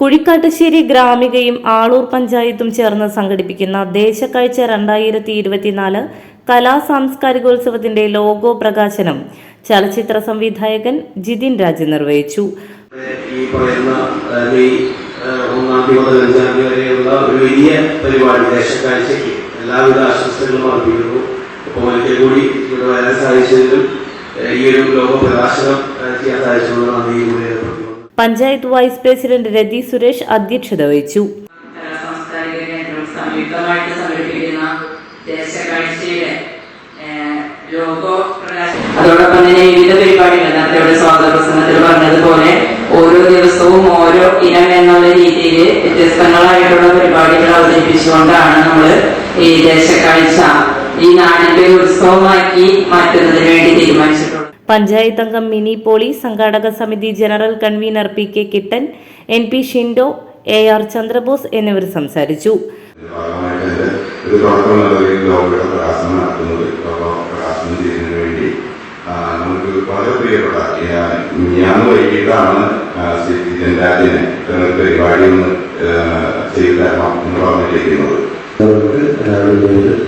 കുഴിക്കാട്ടുശ്ശേരി ഗ്രാമികയും ആളൂർ പഞ്ചായത്തും ചേർന്ന് സംഘടിപ്പിക്കുന്ന ദേശക്കാഴ്ച രണ്ടായിരത്തി ഇരുപത്തിനാല് കലാ സാംസ്കാരികോത്സവത്തിന്റെ ലോഗോ പ്രകാശനം ചലച്ചിത്ര സംവിധായകൻ ജിതിൻ രാജ് നിർവഹിച്ചു. ഈ പറയുന്ന ഒന്നാം തീയതി മുതൽ ഒരു വലിയ പരിപാടി ദേശക്കാഴ്ചയ്ക്ക് എല്ലാവിധ ആശംസകളും അർപ്പിക്കുന്നു. അപ്പോൾ ഒരിക്കൽ കൂടി ഇവിടെ വരാൻ സാധിച്ചതിലും ഈ ഒരു ലോക പ്രകാശനം ചെയ്യാൻ സാധിച്ചതുകൊണ്ട് നന്ദി. പഞ്ചായത്ത് വൈസ് പ്രസിഡന്റ് രതി സുരേഷ് അധ്യക്ഷത വഹിച്ചു. അതോടൊപ്പം തന്നെ വിവിധ പരിപാടികൾ നേരത്തെ സ്വാഗത പ്രസംഗത്തിൽ പറഞ്ഞതുപോലെ ഓരോ ദിവസവും ഓരോ ഇനം എന്നുള്ള രീതിയിൽ വ്യത്യസ്തങ്ങളായിട്ടുള്ള പരിപാടികൾ അവതരിപ്പിച്ചുകൊണ്ടാണ് നമ്മൾ ഈ ദേശക്കാഴ്ച ഈ നാടിന്റെ ഉത്സവമാക്കി മാറ്റുന്നതിന് വേണ്ടി തീരുമാനിച്ചിട്ടുള്ളത്. പഞ്ചായത്ത് അംഗം മിനി പോളി സംഘാടക സമിതി general convener P K Kittan N P Shindo A R Chandrabose എന്നിവർ സംസാരിച്ചു. നമുക്ക് വളരെ പ്രിയപ്പെട്ട ഞാൻ ചെയ്തു തരണം എന്ന് പറഞ്ഞിരിക്കുന്നത്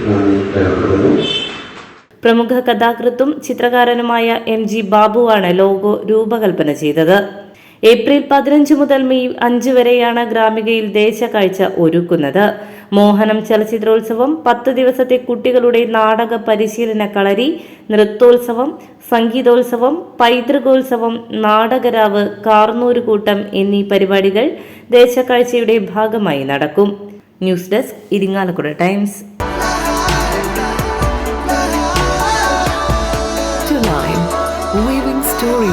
നന്ദി രേഖപ്പെടുത്തുന്നു പ്രമുഖ കഥാകൃത്തും ചിത്രകാരനുമായ എം ജി ബാബുവാണ് ലോഗോ രൂപകൽപ്പന ചെയ്തത്. ഏപ്രിൽ പതിനഞ്ച് മുതൽ മെയ് അഞ്ച് വരെയാണ് ഗ്രാമികയിൽ ദേശക്കാഴ്ച ഒരുക്കുന്നത്. മോഹനം ചലച്ചിത്രോത്സവം പത്ത് ദിവസത്തെ കുട്ടികളുടെ നാടക പരിശീലന കളരി നൃത്തോത്സവം സംഗീതോത്സവം പൈതൃകോത്സവം നാടകരാവ് കാർന്നൂരുകൂട്ടം എന്നീ പരിപാടികൾ ദേശക്കാഴ്ചയുടെ ഭാഗമായി നടക്കും. News desk Irinjalakuda Times.